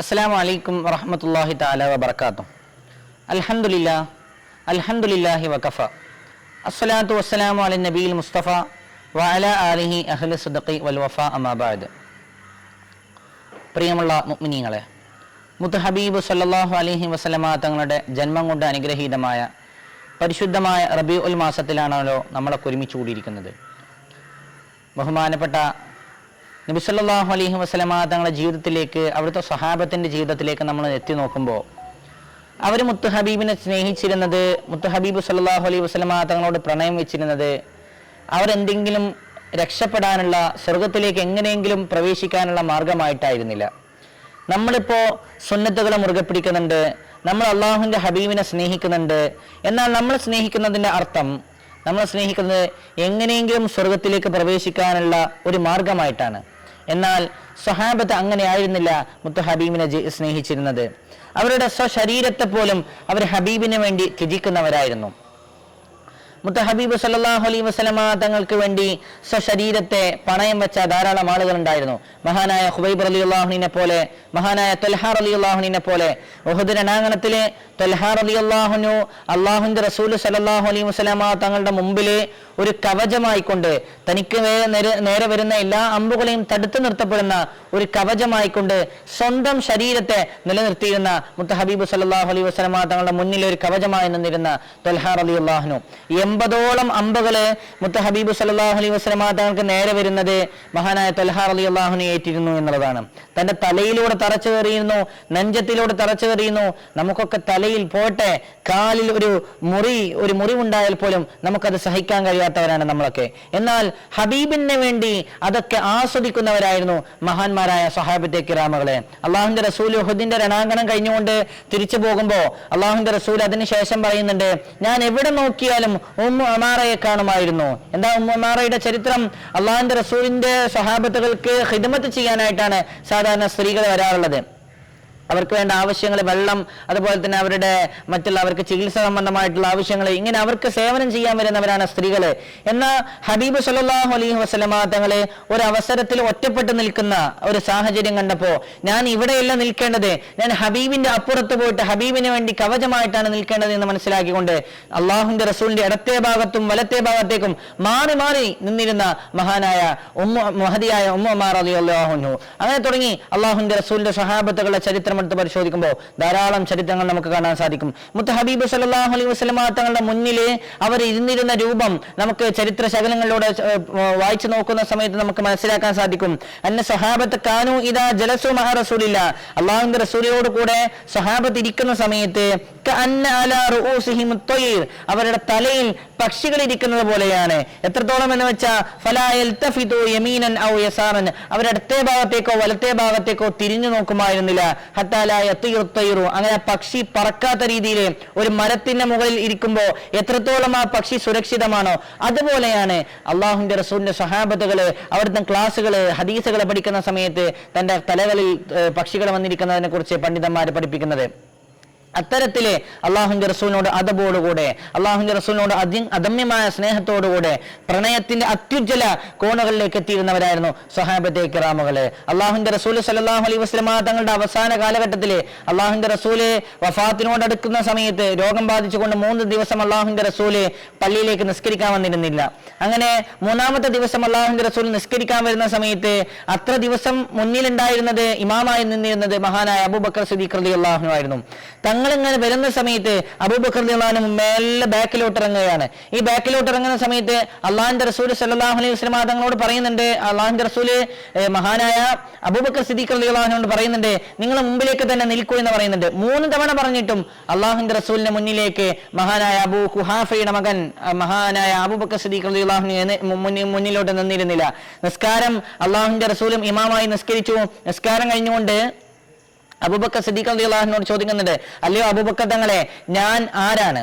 അസ്സാം വലൈക്കും വറഹമത്തല്ലാഹി താല വബർക്കാത്തു അൽഹംദുലില്ലാ അൽഹംദുലില്ലാഹി വഖഫ അസ്സലാത്തു വസ്സലാമു അല നബീൽ മുസ്തഫ വഅല ആലിഹി അഹ്ല സദഖി വൽ വഫ അമാബാദ് പ്രിയമുള്ള മുഅ്മിനീങ്ങളെ മുത്തഹബീബ് സല്ലല്ലാഹു അലൈഹി വസല്ലമ തങ്ങളുടെ ജന്മം കൊണ്ട് അനുഗ്രഹീതമായ പരിശുദ്ധമായ റബി ഉൽ മാസത്തിലാണല്ലോ നമ്മളെ ഒരുമിച്ച് കൂടിയിരിക്കുന്നത്. ബഹുമാനപ്പെട്ട നബി സല്ലല്ലാഹു അലൈഹി വസല്ലമ തങ്ങളുടെ ജീവിതത്തിലേക്ക് അവിടുത്തെ സഹാബത്തിന്റെ ജീവിതത്തിലേക്ക് നമ്മൾ എത്തി നോക്കുമ്പോൾ അവർ മുത്തു ഹബീബിനെ സ്നേഹിച്ചിരുന്നത് മുത്തു ഹബീബ് സല്ലല്ലാഹു അലൈഹി വസ്ലമ തങ്ങളോട് പ്രണയം വെച്ചിരുന്നത് അവരെന്തെങ്കിലും രക്ഷപ്പെടാനുള്ള സ്വർഗത്തിലേക്ക് എങ്ങനെയെങ്കിലും പ്രവേശിക്കാനുള്ള മാർഗമായിട്ടായിരുന്നില്ല. നമ്മളിപ്പോൾ സുന്നത്തുകളെ മുറുകെ പിടിക്കുന്നുണ്ട് നമ്മൾ അള്ളാഹുവിന്റെ ഹബീബിനെ സ്നേഹിക്കുന്നുണ്ട് എന്നാൽ നമ്മൾ സ്നേഹിക്കുന്നതിന്റെ അർത്ഥം നമ്മൾ സ്നേഹിക്കുന്നത് എങ്ങനെയെങ്കിലും സ്വർഗത്തിലേക്ക് പ്രവേശിക്കാനുള്ള ഒരു മാർഗമായിട്ടാണ്. എന്നാൽ സ്വഹാബത്ത് അങ്ങനെ ആയിരുന്നില്ല മുത്ത് ഹബീബിനെ സ്നേഹിച്ചിരുന്നത്. അവരുടെ സ്വശരീരത്തെ പോലും അവർ ഹബീബിന് വേണ്ടി ത്യജിക്കുന്നവരായിരുന്നു. മുത്ത സല്ലാഹു അലൈ വസ്ലമ തങ്ങൾക്ക് വേണ്ടി സ്വശരീരത്തെ പണയം വെച്ച ധാരാളം ആളുകൾ ഉണ്ടായിരുന്നു. മഹാനായ ഹുബൈബ് അലി അള്ളാഹുനെ പോലെ മഹാനായ തൊൽഹാർ അലി അള്ളാഹുനെ പോലെ ഉഹദ് രണാങ്കണത്തിലെ തൊൽഹാർ അലി അള്ളാഹുനു അള്ളാഹുന്റെ റസൂൽ സല്ലല്ലാഹു അലൈ വസ്ലമ തങ്ങളുടെ മുമ്പിലെ ഒരു കവചമായിക്കൊണ്ട് തനിക്ക് നേരെ വരുന്ന എല്ലാ അമ്പുകളെയും തടുത്തു നിർത്തപ്പെടുന്ന ഒരു കവചമായിക്കൊണ്ട് സ്വന്തം ശരീരത്തെ നിലനിർത്തിയിരുന്ന മുത്തഹബീബ് സല്ലാഹു അലൈ വസ്ലമ തങ്ങളുടെ മുന്നിൽ ഒരു കവചമായി നിന്നിരുന്ന തൊൽഹാർ അലി അള്ളാഹുനു എൺപതോളം അമ്പകൾ മുത്ത ഹബീബ് സല്ലല്ലാഹു അലൈഹി വസല്ലമ തങ്ങൾക്ക് നേരെ വരുന്നത് മഹാനായ തൊൽഹാർ അലി അള്ളാഹുനെ ഏറ്റിരുന്നു എന്നുള്ളതാണ്. തന്റെ തലയിലൂടെ തറച്ചു കയറിയിരുന്നു നെഞ്ചത്തിലൂടെ തറച്ചു കയറിയുന്നു നമുക്കൊക്കെ തലയിൽ പോട്ടെ കാലിൽ ഒരു മുറി ഒരു മുറിവുണ്ടായാൽ പോലും നമുക്കത് സഹിക്കാൻ കഴിയാത്തവരാണ് നമ്മളൊക്കെ. എന്നാൽ ഹബീബിന് വേണ്ടി അതൊക്കെ ആസ്വദിക്കുന്നവരായിരുന്നു മഹാന്മാരായ സഹാബത്തെ കിറാമകളെ അള്ളാഹുന്റെ റസൂൽ ഹുദിന്റെ രണാങ്കണം കഴിഞ്ഞുകൊണ്ട് തിരിച്ചു പോകുമ്പോ അള്ളാഹുന്റെ റസൂൽ അതിനുശേഷം പറയുന്നുണ്ട് ഞാൻ എവിടെ നോക്കിയാലും ഉമ്മു അമാറയെ കാണുമായിരുന്നു. എന്താ ഉമ്മു അമാറയുടെ ചരിത്രം? അള്ളാഹുന്റെ റസൂലിന്റെ സ്വഹാബത്തുകൾക്ക് ഹിദമത്ത് ചെയ്യാനായിട്ടാണ് സാധാരണ സ്ത്രീകൾ വരാറുള്ളത്. അവർക്ക് വേണ്ട ആവശ്യങ്ങൾ വെള്ളം അതുപോലെ തന്നെ അവരുടെ മറ്റുള്ള അവർക്ക് ചികിത്സ സംബന്ധമായിട്ടുള്ള ആവശ്യങ്ങൾ ഇങ്ങനെ അവർക്ക് സേവനം ചെയ്യാൻ വരുന്നവരാണ് സ്ത്രീകൾ എന്നാൽ ഹബീബ് സല്ലല്ലാഹു അലൈഹി വസല്ലമ തങ്ങളെ ഒരു അവസരത്തിൽ ഒറ്റപ്പെട്ട് നിൽക്കുന്ന ഒരു സാഹചര്യം കണ്ടപ്പോൾ ഞാൻ ഇവിടെയല്ല നിൽക്കേണ്ടത് ഞാൻ ഹബീബിന്റെ അപ്പുറത്ത് പോയിട്ട് ഹബീബിന് വേണ്ടി കവചമായിട്ടാണ് നിൽക്കേണ്ടത് എന്ന് മനസ്സിലാക്കിക്കൊണ്ട് അള്ളാഹുന്റെ റസൂലിന്റെ ഇടത്തെ ഭാഗത്തും വലത്തെ ഭാഗത്തേക്കും മാറി മാറി നിന്നിരുന്ന മഹാനായ ഉമ്മ മഹതിയായ ഉമ്മമാർ അലി അള്ളാഹുനു അങ്ങനെ തുടങ്ങി അള്ളാഹുന്റെ റസൂലിന്റെ സഹാബത്തുകളുടെ ചരിത്രം എടുത്ത് പരിശോധിക്കുമ്പോൾ ധാരാളം ചരിത്രങ്ങൾ നമുക്ക് കാണാൻ സാധിക്കും. മുത്ത ഹബീബ് സല്ലല്ലാഹു അലൈഹി വസ്ലമ തങ്ങളുടെ മുന്നിൽ അവർ ഇരുന്നിരുന്ന രൂപം നമുക്ക് ചരിത്ര ശകലങ്ങളിലൂടെ വായിച്ചു നോക്കുന്ന സമയത്ത് നമുക്ക് മനസ്സിലാക്കാൻ സാധിക്കും. അന്ന സഹാബത്ത് കാനു ഇതാ ജലസു മഹ റസൂലില്ല. അള്ളാഹുന്റെ റസൂലിയോട് കൂടെ സഹാബത്ത് ഇരിക്കുന്ന സമയത്ത്. അവരുടെ തലയിൽ പക്ഷികൾ ഇരിക്കുന്നത് പോലെയാണ്. എത്രത്തോളം എന്ന് വെച്ചാൽ അവരിടത്തെ ഭാഗത്തേക്കോ വലത്തെ ഭാഗത്തേക്കോ തിരിഞ്ഞു നോക്കുമായിരുന്നില്ല. ഹത്താല തീർത്തയിറു. അങ്ങനെ പക്ഷി പറക്കാത്ത രീതിയിൽ ഒരു മരത്തിന്റെ മുകളിൽ ഇരിക്കുമ്പോൾ എത്രത്തോളം ആ പക്ഷി സുരക്ഷിതമാണോ അതുപോലെയാണ് അള്ളാഹുന്റെ റസൂലിന്റെ സഹാബത്തുകൾ അവിടുത്തെ ക്ലാസ്സുകൾ ഹദീസുകൾ പഠിക്കുന്ന സമയത്ത് തന്റെ തലകളിൽ പക്ഷികൾ വന്നിരിക്കുന്നതിനെ കുറിച്ച് പണ്ഡിതന്മാർ പഠിപ്പിക്കുന്നത് അത്തരത്തിൽ അള്ളാഹുന്റെ റസൂലിനോട് അതബോടുകൂടെ അള്ളാഹുന്റെ റസൂലിനോട് അതി അദമ്യമായ സ്നേഹത്തോടുകൂടെ പ്രണയത്തിന്റെ അത്യുജ്ജല കോണുകളിലേക്ക് എത്തിയിരുന്നവരായിരുന്നു സഹാബത്തെ കിറാമുകൾ. അള്ളാഹുന്റെ റസൂൽ സല്ലല്ലാഹു അലൈ വസ്ലമ തങ്ങളുടെ അവസാന കാലഘട്ടത്തിൽ അള്ളാഹുന്റെ റസൂൽ വഫാത്തിനോട് അടുക്കുന്ന സമയത്ത് രോഗം ബാധിച്ചുകൊണ്ട് മൂന്ന് ദിവസം അള്ളാഹുന്റെ റസൂൽ പള്ളിയിലേക്ക് നിസ്കരിക്കാൻ വന്നിരുന്നില്ല. അങ്ങനെ മൂന്നാമത്തെ ദിവസം അള്ളാഹുന്റെ റസൂൽ നിസ്കരിക്കാൻ വരുന്ന സമയത്ത് അത്ര ദിവസം മുന്നിലുണ്ടായിരുന്നത് ഇമാമായി നിന്നിരുന്നത് മഹാനായ അബൂബക്കർ റളിയല്ലാഹു അൻഹു ആയിരുന്നു. തങ്ങൾ ഇങ്ങനെ വരുന്ന സമയത്ത് അബൂബക്കർ അൻഹു മേലെ ബാക്കിലോട്ട് ഇറങ്ങുകയാണ് ഈ ബാക്കിലോട്ട് ഇറങ്ങുന്ന സമയത്ത് അള്ളാഹിന്റെ റസൂൽ സല്ലാഹു അലൈഹി വസല്ലം തങ്ങളോട് പറയുന്നുണ്ട് അള്ളാഹിന്റെ റസൂൽ മഹാനായ അബൂബക്കർ സിദ്ദീഖ് അൻഹു പറയുന്നുണ്ട് നിങ്ങൾ മുമ്പിലേക്ക് തന്നെ നിൽക്കൂ എന്ന് പറയുന്നുണ്ട്. മൂന്ന് തവണ പറഞ്ഞിട്ടും അള്ളാഹുന്റെ റസൂലിന്റെ മുന്നിലേക്ക് മഹാനായ അബൂ ഖുഹാഫയുടെ മകൻ മഹാനായ അബൂബക്കർ സിദ്ദീഖ് മുന്നിൽ മുന്നിലോട്ട് നിന്നിരുന്നില്ല. നിസ്കാരം അള്ളാഹുന്റെ റസൂലും ഇമാമായി നിസ്കരിച്ചു. നിസ്കാരം കഴിഞ്ഞുകൊണ്ട് അബൂബക്കർ സിദ്ദീഖ് അള്ളാഹുനോട് ചോദിക്കുന്നുണ്ട് അല്ലയോ അബൂബക്കർ തങ്ങളെ ഞാൻ ആരാണ്?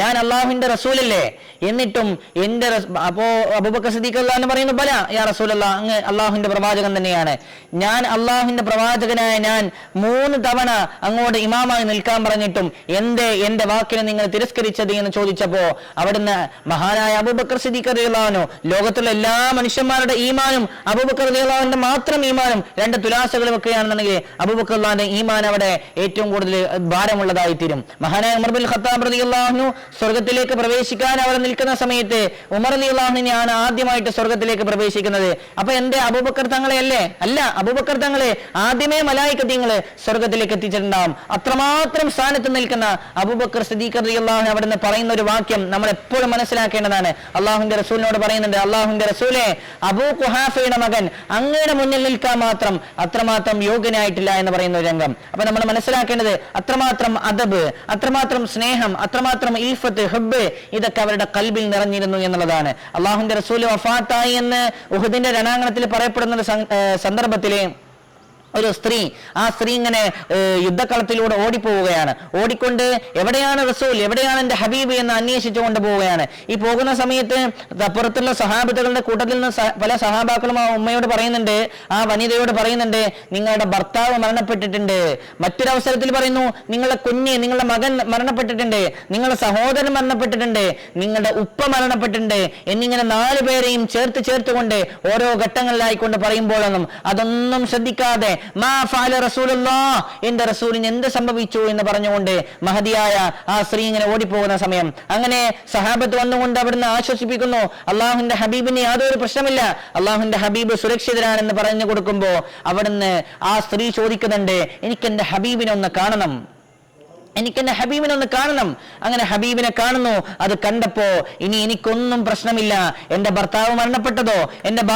ഞാൻ അള്ളാഹുവിന്റെ റസൂലല്ലേ? എന്നിട്ടും എന്റെ അപ്പോ അബൂബക്കർ സിദ്ദീഖ് എന്ന് പറയുന്നു ബല യാ റസൂലല്ല അങ്ങ് അള്ളാഹുവിന്റെ പ്രവാചകൻ തന്നെയാണ്. ഞാൻ അള്ളാഹുവിന്റെ പ്രവാചകനായ ഞാൻ മൂന്ന് തവണ അങ്ങോട്ട് ഇമാമായി നിൽക്കാൻ പറഞ്ഞിട്ടും എന്തേ എന്റെ വാക്കിനെ നിങ്ങൾ തിരസ്കരിച്ചത് എന്ന് ചോദിച്ചപ്പോ അവിടുന്ന് മഹാനായ അബൂബക്കർ സിദ്ദീഖ് റളിയല്ലാഹു ലോകത്തിലെ എല്ലാ മനുഷ്യന്മാരുടെ ഈമാനും അബൂബക്കർ റളിയല്ലാഹുവിന്റെ മാത്രം ഈമാനും രണ്ട് തുലാസകൾ വെക്കുകയാണെന്നുണ്ടെങ്കിൽ അബൂബക്കർ ഈമാൻ അവിടെ ഏറ്റവും കൂടുതൽ ഭാരമുള്ളതായി തീരും മഹാനായ ഉമർ ബിൻ ഖത്താബ് റളിയല്ലാഹു സ്വർഗത്തിലേക്ക് പ്രവേശിക്കാൻ അവർ നിൽക്കുന്ന സമയത്ത് ഉമർ റളിയല്ലാഹുവിനെയാണ് ആദ്യമായിട്ട് സ്വർഗത്തിലേക്ക് പ്രവേശിക്കുന്നത്. അപ്പൊ എന്റെ അബൂബക്കർ തങ്ങളെ അല്ലേ അല്ല അബൂബക്കർ തങ്ങളെ ആദ്യമേ മലായിക്കത്തിങ്ങൾ സ്വർഗത്തിലേക്ക് എത്തിച്ചിട്ടുണ്ടാവും. അത്രമാത്രം സ്ഥാനത്ത് നിൽക്കുന്ന അബൂബക്കർ സിദ്ദീഖ് അവിടെ അവിടുന്ന് പറയുന്ന ഒരു വാക്യം നമ്മൾ എപ്പോഴും മനസ്സിലാക്കേണ്ടതാണ്. അള്ളാഹുന്റെ റസൂലിനോട് പറയുന്നുണ്ട് അള്ളാഹുന്റെ റസൂലെ അബൂ കുഹാഫയുടെ മകൻ അങ്ങയുടെ മുന്നിൽ നിൽക്കാൻ മാത്രം അത്രമാത്രം യോഗ്യനായിട്ടില്ല എന്ന് പറയുന്ന ഒരു രംഗം. അപ്പൊ നമ്മൾ മനസ്സിലാക്കേണ്ടത് അത്രമാത്രം അദബ് അത്രമാത്രം സ്നേഹം അത്രമാത്രം ഇൽഫത്ത് ഹുബ് ഇതൊക്കെ അവരുടെ കൽബിൽ നിറഞ്ഞിരുന്നു എന്നുള്ളതാണ്. അള്ളാഹുന്റെ റസൂൽ വഫാത്തായി എന്ന് ഉഹുദിന്റെ രണാങ്കണത്തിൽ പറയപ്പെടുന്ന സന്ദർഭത്തിൽ ഒരു സ്ത്രീ. ആ സ്ത്രീ ഇങ്ങനെ യുദ്ധക്കളത്തിലൂടെ ഓടിപ്പോവുകയാണ്. ഓടിക്കൊണ്ട് എവിടെയാണ് റസൂൽ? എവിടെയാണ് എന്റെ ഹബീബ് എന്ന് അന്വേഷിച്ചു കൊണ്ടുപോവുകയാണ്. ഈ പോകുന്ന സമയത്ത് അപ്പുറത്തുള്ള പുറത്തുള്ള സഹാബിതകളുടെ കൂട്ടത്തിൽ നിന്ന് പല സഹാബാക്കളും ആ ഉമ്മയോട് പറയുന്നുണ്ട്. ആ വനിതയോട് പറയുന്നുണ്ട് നിങ്ങളുടെ ഭർത്താവ് മരണപ്പെട്ടിട്ടുണ്ട്. മറ്റൊരവസരത്തിൽ പറയുന്നു നിങ്ങളുടെ കുഞ്ഞ് നിങ്ങളുടെ മകൻ മരണപ്പെട്ടിട്ടുണ്ട്. നിങ്ങളുടെ സഹോദരൻ മരണപ്പെട്ടിട്ടുണ്ട്. നിങ്ങളുടെ ഉപ്പ മരണപ്പെട്ടിട്ടുണ്ട്. എന്നിങ്ങനെ നാലു പേരെയും ചേർത്ത് ചേർത്തുകൊണ്ട് ഓരോ ഘട്ടങ്ങളിലായിക്കൊണ്ട് പറയുമ്പോഴൊന്നും അതൊന്നും ശ്രദ്ധിക്കാതെ മാ എന്റെ റസൂലിന് എന്ത് സംഭവിച്ചു എന്ന് പറഞ്ഞുകൊണ്ട് മഹതിയായ ആ സ്ത്രീ ഇങ്ങനെ ഓടിപ്പോകുന്ന സമയം. അങ്ങനെ സഹാബത്ത് വന്നുകൊണ്ട് അവിടുന്ന് ആശ്വസിപ്പിക്കുന്നു. അള്ളാഹുന്റെ ഹബീബിന് യാതൊരു പ്രശ്നമില്ല. അള്ളാഹുന്റെ ഹബീബ് സുരക്ഷിതരാണെന്ന് പറഞ്ഞു കൊടുക്കുമ്പോ അവിടുന്ന് ആ സ്ത്രീ ചോദിക്കുന്നുണ്ട് എനിക്ക് എന്റെ ഹബീബിനെ ഒന്ന് കാണണം. എനിക്ക് എന്നെ ഹബീബിനെ ഒന്ന് കാണണം. അങ്ങനെ ഹബീബിനെ കാണുന്നു. അത് കണ്ടപ്പോ ഇനി എനിക്കൊന്നും പ്രശ്നമില്ല. എന്റെ ഭർത്താവ് മരണപ്പെട്ടതോ?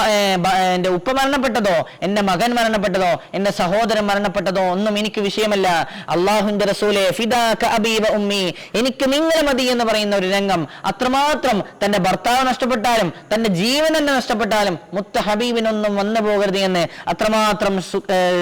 ഏ, എന്റെ ഉപ്പ മരണപ്പെട്ടതോ? എന്റെ മകൻ മരണപ്പെട്ടതോ? എന്റെ സഹോദരൻ മരണപ്പെട്ടതോ? ഒന്നും എനിക്ക് വിഷയമല്ല. അള്ളാഹുന്റെ റസൂലെ അബീബ ഉമ്മി. എനിക്ക് നിങ്ങളെ മതി എന്ന് പറയുന്ന ഒരു രംഗം. അത്രമാത്രം തന്റെ ഭർത്താവ് നഷ്ടപ്പെട്ടാലും തന്റെ ജീവൻ തന്നെ നഷ്ടപ്പെട്ടാലും മുത്ത ഹബീബിനൊന്നും വന്നു പോകരുത് എന്ന് അത്രമാത്രം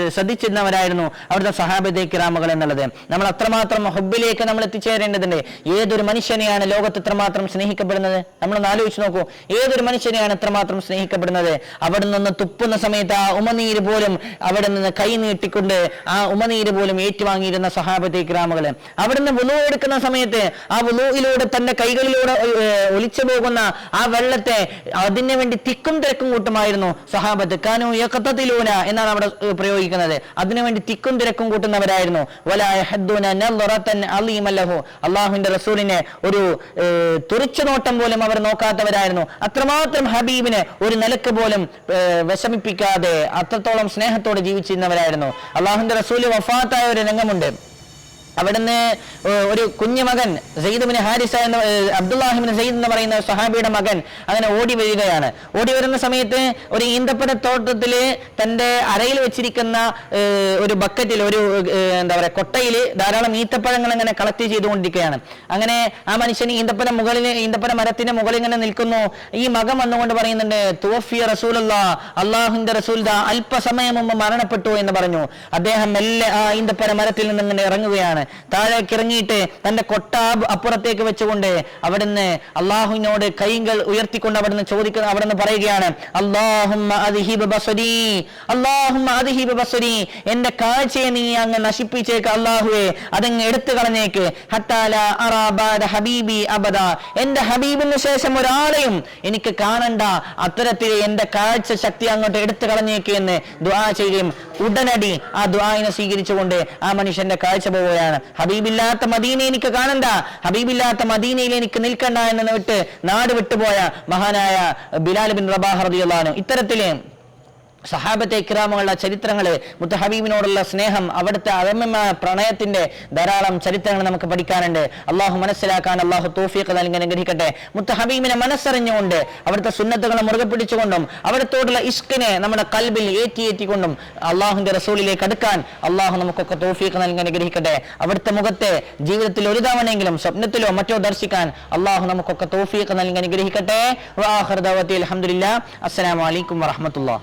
ശ്രദ്ധിച്ചിരുന്നവരായിരുന്നു അവിടുത്തെ സഹാബിദ് കിറാമകൾ എന്നുള്ളത്. നമ്മൾ അത്രമാത്രം ഹുബിലേക്ക് നമ്മൾ എത്തിച്ചേരേണ്ടതുണ്ട്. ഏതൊരു മനുഷ്യനെയാണ് ലോകത്ത് ഇത്രമാത്രം സ്നേഹിക്കപ്പെടുന്നത്? നമ്മളൊന്ന് ആലോചിച്ച് നോക്കൂ. ഏതൊരു മനുഷ്യനെയാണ് ഇത്രമാത്രം സ്നേഹിക്കപ്പെടുന്നത്? അവിടെ നിന്ന് തുപ്പുന്ന സമയത്ത് ആ ഉമനീര് പോലും അവിടെ നിന്ന് കൈ നീട്ടിക്കൊണ്ട് ആ ഉമനീര് പോലും ഏറ്റുവാങ്ങിയിരുന്ന സഹാബത്തെ ഗ്രാമകൾ അവിടെ നിന്ന് വുളു എടുക്കുന്ന സമയത്ത് ആ വുളുയിലൂടെ തന്റെ കൈകളിലൂടെ ഒലിച്ചു പോകുന്ന ആ വെള്ളത്തെ അതിനു വേണ്ടി തിക്കും തിരക്കും കൂട്ടുമായിരുന്നു സഹാബത്ത് കാനു യക്കത്തിലൂന എന്നാണ് അവിടെ പ്രയോഗിക്കുന്നത്. അതിനുവേണ്ടി തിക്കും തിരക്കും കൂട്ടുന്നവരായിരുന്നു. വലാ യഹദ്ദൂന നളറത്തൻ അലീമല്ലഹു. അള്ളാഹുവിന്റെ റസൂലിനെ ഒരു തുറിച്ചുനോട്ടം പോലും അവർ നോക്കാത്തവരായിരുന്നു. അത്രമാത്രം ഹബീബിനെ ഒരു നിലയ്ക്ക് പോലും വിഷമിപ്പിക്കാതെ അത്രത്തോളം സ്നേഹത്തോടെ ജീവിച്ചിരുന്നവരായിരുന്നു. അള്ളാഹുവിന്റെ റസൂൽ വഫാത്തായ ഒരു രംഗമുണ്ട്. അവിടുന്ന് ഒരു കുഞ്ഞു മകൻ സെയ്ദുബിന് ഹാരിസ എന്ന് ഏർ അബ്ദുല്ലാഹിബിന് സെയ്ദ് എന്ന് പറയുന്ന സഹാബിയുടെ മകൻ അങ്ങനെ ഓടി വരികയാണ്. ഓടി വരുന്ന സമയത്ത് ഒരു ഈന്തപ്പന തോട്ടത്തിൽ തന്റെ അരയിൽ വെച്ചിരിക്കുന്ന ഒരു ബക്കറ്റിൽ ഒരു എന്താ പറയുക കൊട്ടയിൽ ധാരാളം ഈന്തപ്പഴങ്ങൾ അങ്ങനെ കളക്ട് ചെയ്തുകൊണ്ടിരിക്കുകയാണ്. അങ്ങനെ ആ മനുഷ്യൻ ഈന്തപ്പന മുകളിൽ ഈന്തപ്പന മരത്തിന്റെ മുകളിൽ ഇങ്ങനെ നിൽക്കുന്നു. ഈ മകൻ വന്നുകൊണ്ട് പറയുന്നുണ്ട് തോഫിയ റസൂലുള്ള അള്ളാഹുന്റെ റസൂൽ അല്പസമയം മുമ്പ് മരണപ്പെട്ടു എന്ന് പറഞ്ഞു. അദ്ദേഹം മെല്ലെ ആ ഈന്തപ്പന മരത്തിൽ നിന്ന് ഇങ്ങനെ ഇറങ്ങുകയാണ്. താഴേക്ക് ഇറങ്ങിയിട്ട് തന്റെ കൊട്ട അപ്- അപ്പുറത്തേക്ക് വെച്ചുകൊണ്ട് അവിടുന്ന് അള്ളാഹുവിനോട് കൈകൾ ഉയർത്തിക്കൊണ്ട് അവിടുന്ന് ചോദിക്കുന്ന അവിടുന്ന് പറയുകയാണ് എന്റെ കാഴ്ചയെ നീ അങ്ങ് നശിപ്പിച്ചേക്ക് അള്ളാഹുവെ അതങ്ങ് എടുത്തു കളഞ്ഞേക്ക്. ഹബീബി അബദ. എന്റെ ഹബീബിന് ശേഷം ഒരാളെയും എനിക്ക് കാണണ്ട അത്തരത്തിൽ എന്റെ കാഴ്ച ശക്തി അങ്ങോട്ട് എടുത്തു കളഞ്ഞേക്ക് എന്ന് ദുആ ചെയ്യുകയും ഉടനടി ആ ദ്വായിനെ സ്വീകരിച്ചുകൊണ്ട് ആ മനുഷ്യന്റെ കാഴ്ച പോവുകയാണ്. ഹബീബില്ലാത്ത മദീനെ എനിക്ക് കാണണ്ട. ഹബീബില്ലാത്ത മദീനയിൽ എനിക്ക് നിൽക്കണ്ട എന്ന് വിട്ട് നാട് വിട്ടുപോയ മഹാനായ ബിലാൽ ബിൻ റബാഹ് ഇത്തരത്തിൽ സഹാബത്തെ ഇക്രാമുകളുടെ ചരിത്രങ്ങൾ മുത്തഹബീബിനോടുള്ള സ്നേഹം അവിടുത്തെ അദമ്യമായ പ്രണയത്തിന്റെ ധാരാളം ചരിത്രങ്ങൾ നമുക്ക് പഠിക്കാനുണ്ട്. അള്ളാഹു മനസ്സിലാക്കാൻ അള്ളാഹു തോഫിയൊക്കെ നൽകി അനുഗ്രഹിക്കട്ടെ. മുത്തഹബീബിനെ മനസ്സറിഞ്ഞുകൊണ്ട് അവിടുത്തെ സുന്നത്തുകളെ മുറുകെ പിടിച്ചുകൊണ്ടും അവിടത്തോടുള്ള ഇഷ്കിനെ നമ്മുടെ കൽബിൽ ഏറ്റി ഏറ്റിക്കൊണ്ടും അള്ളാഹുന്റെ റസൂലിലേക്ക് അടുക്കാൻ അള്ളാഹു നമുക്കൊക്കെ തോഫിയൊക്കെ നൽകി അനുഗ്രഹിക്കട്ടെ. അവിടുത്തെ മുഖത്തെ ജീവിതത്തിൽ ഒരു തവണയെങ്കിലും സ്വപ്നത്തിലോ മറ്റോ ദർശിക്കാൻ അള്ളാഹു നമുക്കൊക്കെ തോഫിയൊക്കെ നൽകി അനുഗ്രഹിക്കട്ടെ. അലഹമുല്ല അസ്സലാമലൈക്കും വറഹമത്തുള്ള